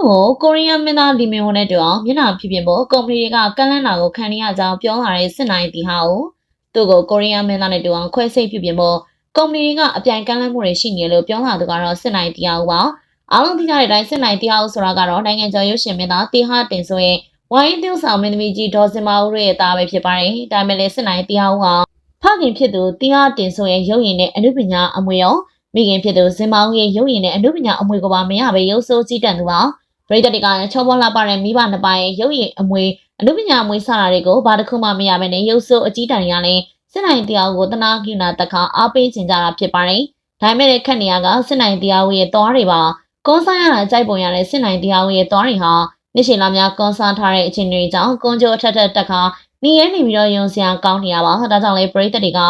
သူ့ကိုကိုရီးယားမင်းသားလီမင်ဟွန်နဲ့တူအောင်မျက်နှာဖြစ်ဖြစ်ဖို့ကုမ္ပဏီတွေကကန့်လန့်တာကိုခံရကြောင်းပြောလာတဲ့စစ်နိုင်တီဟာကိုသူ့ကိုကိုရီးယားမင်းသားနဲ့တူအောင်ခွဲစိတ်ဖြစ်ဖြစ်ဖို့ကုမ္ပဏီတွေကအပြိုင်ကန့်လန့်မှုတွေရှိနေတယ်လို့ပြောလာသူကတော့စစ်နိုင်တီဟာကိုပါအားလုံးသိကြတဲ့အတိုင်းစစ်နိုင်တီဟာကိုဆိုတာကတော့နိုင်ငံကျော်ရုပ်ရှင်မင်းသားတီဟာတင်ဆိုရင်ဝိုင်း tiêu ဆောင်မင်းသမီးကြီးဒေါ်စင်မာဦးရဲ့သားပဲဖြစ်ပါတယ်ဒါပေမဲ့လည်းစစ်နိုင်တီဟာကိုကဖခင်ဖြစ်သူတီဟာတင်ဆိုရင်ရုပ်ရည်နဲ့အနုပညာအမွေရောမိခင်ဖြစ်သူဇင်မောင်ရဲ့ရုပ်ရည်နဲ့အနုပညာအမွေကိုပါမရပဲရုပ်ဆိုးကြည့်တတ်သူပါ ပရိသတ်တွေကချောပေါ်လာပါတဲ့မိဘနှစ်ပါးရဲ့ရုပ်ရည်အမွေအနုပညာအမွေစတာတွေကိုဘာတစ်ခုမှမရဘဲနဲ့ရုပ်ဆိုးအကြီးတန်းရလည်းစစ်နိုင်တရားကိုတနာကိနာတခါအားပေးချင်ကြတာဖြစ်ပါတယ်။ဒါပေမဲ့ခက်နေရကစစ်နိုင်တရားရဲ့သွားတွေပါကွန်ဆာရတာကြိုက်ပုံရတဲ့စစ်နိုင်တရားရဲ့သွားတွေဟာနေ့ရှင်လာများကွန်ဆာထားတဲ့အခြေအနေတွေကြောင့်ကွန်ကြိုအထက်ထက်တက်ခါနေရဲနေပြီးတော့ယုံစရာကောင်းနေရပါ။ဒါကြောင့်လေပရိသတ်တွေက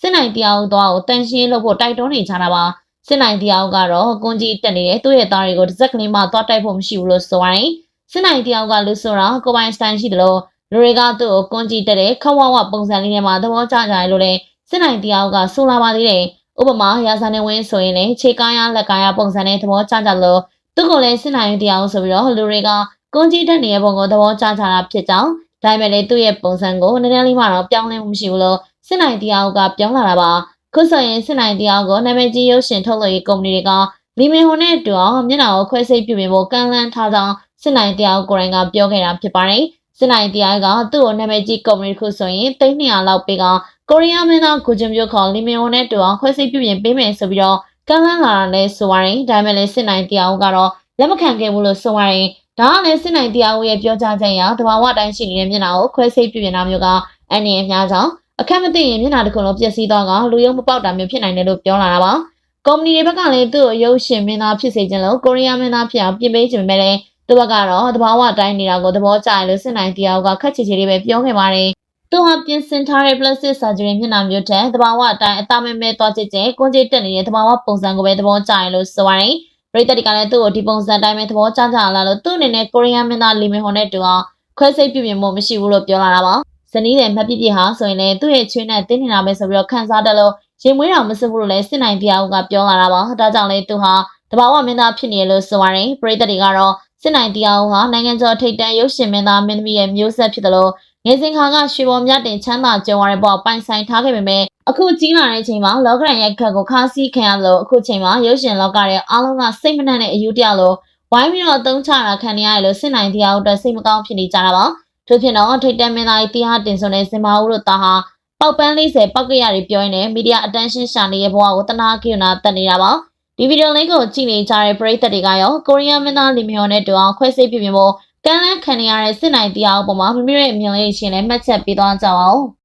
စစ်နိုင်တရားကိုသွားကိုတန်ရှင်းလုပ်ဖို့တိုက်တွန်းနေကြတာပါ။ စစ်နိုင်တရားကတော့ကွန်ကြီးတက်နေတဲ့သူ့ရဲ့သားတွေကိုတစ်စက်ကလေးမှသွားတိုက်ဖို့မရှိဘူးလို့ဆိုရတယ်။စစ်နိုင်တရားကလူဆိုတာကိုပိုင်စတိုင်ရှိတယ်လို့လူတွေကသူ့ကိုကွန်ကြီးတက်တဲ့ခဝဝပုံစံလေးနဲ့မှသဘောကျကြတယ်လို့လည်းစစ်နိုင်တရားကဆိုလာပါသေးတယ်။ဥပမာရာဇာနေဝင်းဆိုရင်လည်းခြေကားရလက်ကားရပုံစံနဲ့သဘောကျကြလို့သူ့ကိုလည်းစစ်နိုင်တရားဆိုပြီးတော့လူတွေကကွန်ကြီးတက်နေတဲ့ပုံကိုသဘောကျကြတာဖြစ်ကြောင်းဒါပေမဲ့လည်းသူ့ရဲ့ပုံစံကိုနည်းနည်းလေးမှတော့ပြောင်းလဲမှုမရှိဘူးလို့စစ်နိုင်တရားကပြောင်းလာတာပါ။ ခုဆိုရင်စစ်နိုင်တရားကိုနာမည်ကြီးရုပ်ရှင်ထုတ်လုပ်ရေးကုမ္ပဏီတွေကလီမင်ဟွန်နဲ့တူအောင်မျက်နှာကိုခွဲစိတ်ပြုပြင်ဖို့ကန့်လန့်ထားကြောင်းစစ်နိုင်တရားကိုယ်တိုင်ကပြောခဲ့တာဖြစ်ပါတယ်။စစ်နိုင်တရားကသူ့ကိုနာမည်ကြီးကုမ္ပဏီတစ်ခုဆိုရင်300လောက်ပေးကကိုရီးယားမင်းသားကိုဂျင်ပြုတ်ခေါ်လီမင်ဟွန်နဲ့တူအောင်ခွဲစိတ်ပြုပြင်ပေးမယ်ဆိုပြီးတော့ကန့်လန့်လာတာလည်းဆိုပါတယ်။ဒါပေမဲ့လည်းစစ်နိုင်တရားကတော့လက်မခံခဲ့ဘူးလို့ဆိုပါတယ်။ဒါကလည်းစစ်နိုင်တရားရဲ့ပြောကြားချက်အရတဘာဝအတိုင်းရှိနေတဲ့မျက်နှာကိုခွဲစိတ်ပြုပြင်တာမျိုးကအန်နေအများကြောင့် အခက်မသိရင်မျက်နှာတစ်ခုလုံးပျက်စီးသွားကလူယုံမပေါက်တာမျိုးဖြစ်နိုင်တယ်လို့ပြောလာတာပါ။ကုမ္ပဏီတွေဘက်ကလည်းသူ့ကိုရုပ်ရှင်မင်းသားဖြစ်စေချင်လို့ကိုရီးယားမင်းသားဖြစ်အောင်ပြင်ပေးချင်ပေမဲ့လည်းသူ့ဘက်ကတော့သဘာဝအတိုင်းနေတာကိုသဘောကျတယ်လို့စစ်နိုင်တရားကခက်ချေချေလေးပဲပြောခဲ့ပါတယ်။သူဟာပြင်ဆင်ထားတဲ့ plastic surgery မျက်နှာမျိုးတဲ့သဘာဝအတိုင်းအသားမဲမဲသွားချစ်ချင်ကွန်ကျေတက်နေတဲ့သဘာဝပုံစံကိုပဲသဘောကျတယ်လို့ဆိုပါတယ်။ပရိသတ်တွေကလည်းသူ့ကိုဒီပုံစံတိုင်းပဲသဘောကျကြလာလို့သူ့အနေနဲ့ကိုရီးယားမင်းသားလီမင်ဟွန်နဲ့တူအောင်ခွဲစိတ်ပြုပြင်ဖို့မရှိဘူးလို့ပြောလာတာပါ။ ဇနီးတဲ့မပြပြဟာဆိုရင်လည်းသူ့ရဲ့ချွေးနဲ့တင်းနေတာပဲဆိုပြီးတော့ခံစားတယ်လို့ရင်မွေးတော်မစစ်ဘူးလို့လည်းစစ်နိုင်တရားဦးကပြောလာတာပါဒါကြောင့်လည်းသူဟာတဘာဝမင်းသားဖြစ်နေလို့ဆိုရတယ်ပရိသတ်တွေကတော့စစ်နိုင်တရားဦးဟာနိုင်ငံကျော်ထိပ်တန်းရုပ်ရှင်မင်းသားမင်းသမီးရဲ့မျိုးဆက်ဖြစ်တယ်လို့ငယ်စဉ်ခါကရွှေပေါ်မြတ်တင်ချမ်းသာကြုံရတဲ့ဘောပိုင်ဆိုင်ထားခဲ့ပေမဲ့အခုကြီးလာတဲ့အချိန်မှာလောကရန်ရဲ့ခက်ကိုခါးစည်းခံရလို့အခုချိန်မှာရုပ်ရှင်လောကရဲ့အားလုံးကစိတ်မနှံ့တဲ့အယူတရားလို့ဝိုင်းပြီးတော့အသုံးချတာခံရရတယ်လို့စစ်နိုင်တရားဦးအတွက်စိတ်မကောင်းဖြစ်နေကြတာပါ ထို့ဖြစ်တော့ထိတ်တန့်မင်းသားကြီးတရားတင်ဆိုတဲ့စင်မာဦးတို့သားဟာပေါက်ပန်း40ပောက်ကရတွေပြောရင်းနဲ့မီဒီယာအတန်းရှင်းရှာနေတဲ့ဘဝကိုတနာကိယနာတက်နေတာပါဒီဗီဒီယိုလေးကိုကြည့်နေကြတဲ့ပရိသတ်တွေကရောကိုရီးယားမင်းသားလီမီယွန်နဲ့တူအောင်ခွဲစိတ်ပြပြင်ဖို့ကမ်းလှမ်းခံနေရတဲ့စစ်နိုင်တရားအပေါ်မှာမိမိရဲ့အမြင်လေးရှင်လည်းမှတ်ချက်ပေးသွားကြပါဦး